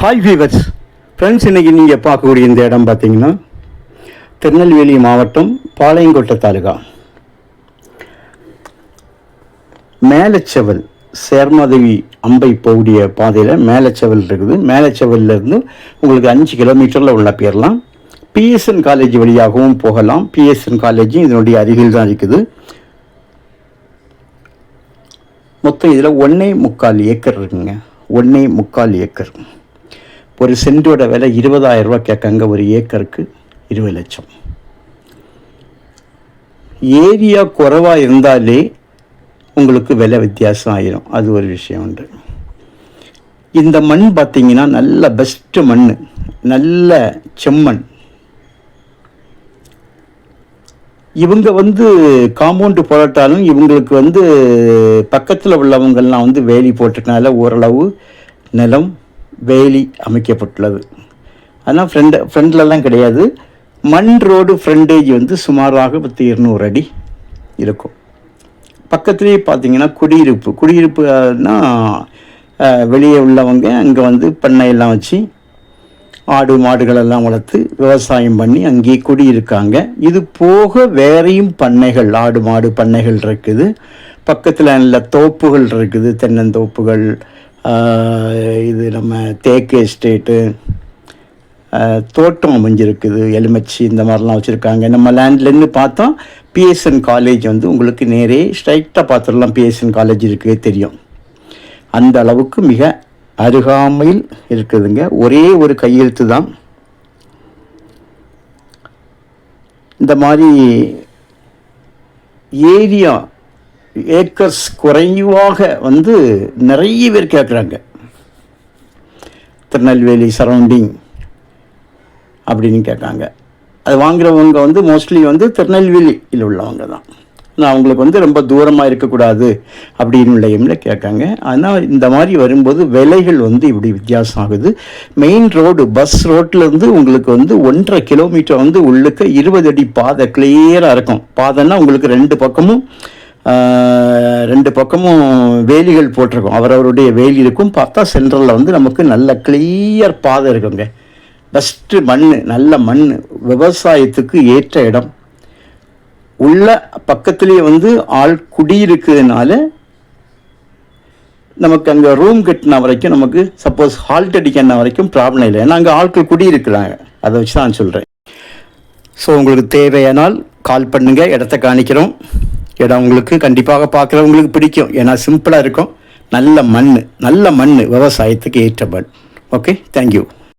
Hi fevers friends இன்னைக்கு நீங்கள் பார்க்கக்கூடிய இந்த இடம் பார்த்தீங்கன்னா திருநெல்வேலி மாவட்டம் பாளையங்கோட்டை தாலுகா. மேலச்செவல் சேர்மாதேவி அம்பை போகக்கூடிய பாதையில் மேலச்செவல் இருக்குது. மேலச்செவல்லேருந்து உங்களுக்கு அஞ்சு கிலோமீட்டரில் உள்ள பேரலாம். பிஎஸ்என் காலேஜ் வழியாகவும் போகலாம். பிஎஸ்என் காலேஜும் இதனுடைய அருகில் தான் இருக்குது. மொத்தம் இதில் ஒன்றே முக்கால் ஏக்கர் இருக்குங்க. ஒன்றே முக்கால் ஏக்கர். ஒரு சென்டோட விலை இருபதாயிரம் ரூபா கேட்காங்க ஒரு ஏக்கருக்கு இருபது லட்சம். ஏரியா குறைவாக இருந்தாலே உங்களுக்கு விலை வித்தியாசம் ஆயிரும். அது ஒரு விஷயம் உண்டு. இந்த மண் பார்த்தீங்கன்னா நல்ல பெஸ்ட்டு மண் நல்ல செம்மண். இவங்க வந்து காம்பவுண்டு போராட்டாலும் இவங்களுக்கு வந்து பக்கத்தில் உள்ளவங்கள்லாம் வந்து வேலி போட்டதுனால ஓரளவு நிலம் வேலி அமைக்கப்பட்டுள்ளது. ஆனால் ஃப்ரெண்டு ஃப்ரெண்ட்லலாம் கிடையாது. மண் ரோடு ஃப்ரண்டேஜ் வந்து சுமாராக பத்து இருநூறு அடி இருக்கும். பக்கத்துலேயே பார்த்தீங்கன்னா குடியிருப்பு. குடியிருப்புனா வெளியே உள்ளவங்க அங்கே வந்து பண்ணையெல்லாம் வச்சு ஆடு மாடுகளெல்லாம் வளர்த்து விவசாயம் பண்ணி அங்கேயே குடியிருக்காங்க. இது போக வேறையும் பண்ணைகள் ஆடு மாடு பண்ணைகள் இருக்குது. பக்கத்தில் நல்ல தோப்புகள் இருக்குது. தென்னந்தோப்புகள் இது நம்ம தேக்கு எஸ்டேட்டு தோட்டம் அமைஞ்சிருக்குது எலுமிச்சி இந்த மாதிரிலாம் வச்சுருக்காங்க. நம்ம லேண்ட்லேருந்து பார்த்தா பிஎஸ்என் காலேஜ் வந்து உங்களுக்கு நேரே ஸ்ட்ரைட்டாக பார்த்துடலாம். பிஎஸ்என் காலேஜ் இருக்கவே தெரியும். அந்த அளவுக்கு மிக அருகாமையில் இருக்குதுங்க. ஒரே ஒரு கையெழுத்து தான். இந்த மாதிரி ஏரியா ஏக்கர்ஸ் குறைவாக வந்து நிறைய பேர் கேட்குறாங்க. திருநெல்வேலி சரௌண்டிங் அப்படின்னு கேட்காங்க அது வாங்குறவங்க வந்து மோஸ்ட்லி வந்து திருநெல்வேலியில் உள்ளவங்க தான். நான் அவங்களுக்கு வந்து ரொம்ப தூரமாக இருக்கக்கூடாது அப்படின்னு உள்ள கேட்காங்க. ஆனால் இந்த மாதிரி வரும்போது விலைகள் வந்து இப்படி வித்தியாசம் ஆகுது. மெயின் ரோடு பஸ் ரோட்லேருந்து உங்களுக்கு வந்து ஒன்றரை கிலோமீட்டர் வந்து உள்ளுக்க இருபது அடி பாதை கிளியராக இருக்கும். பாதைன்னா உங்களுக்கு ரெண்டு பக்கமும் ரெண்டு பக்கமும் வேலிகள் போட்டிருக்கும். அவரவருடைய வேலி இருக்கும். பார்த்தா சென்ட்ரலில் வந்து நமக்கு நல்ல கிளியர் பாதை இருக்குங்க. பெஸ்ட்டு மண் நல்ல மண் விவசாயத்துக்கு ஏற்ற இடம். உள்ள பக்கத்துலேயே வந்து ஆள் குடியிருக்கிறதுனால நமக்கு அங்கே ரூம் கட்டின வரைக்கும் நமக்கு சப்போஸ் ஹால்ட் அடிக்கிற வரைக்கும் ப்ராப்ளம் இல்லை. ஏன்னா அங்கே ஆட்கள் குடியிருக்கிறாங்க. அதை வச்சு தான் சொல்கிறேன் ஸோ உங்களுக்கு தேவையானால் கால் பண்ணுங்கள் இடத்த காணிக்கிறோம். இடம் உங்களுக்கு கண்டிப்பாக பார்க்குறவங்களுக்கு பிடிக்கும். ஏன்னா சிம்பிளாக இருக்கும். நல்ல மண் நல்ல மண் விவசாயத்துக்கு ஏற்ற மண் ஓகே தேங்க்யூ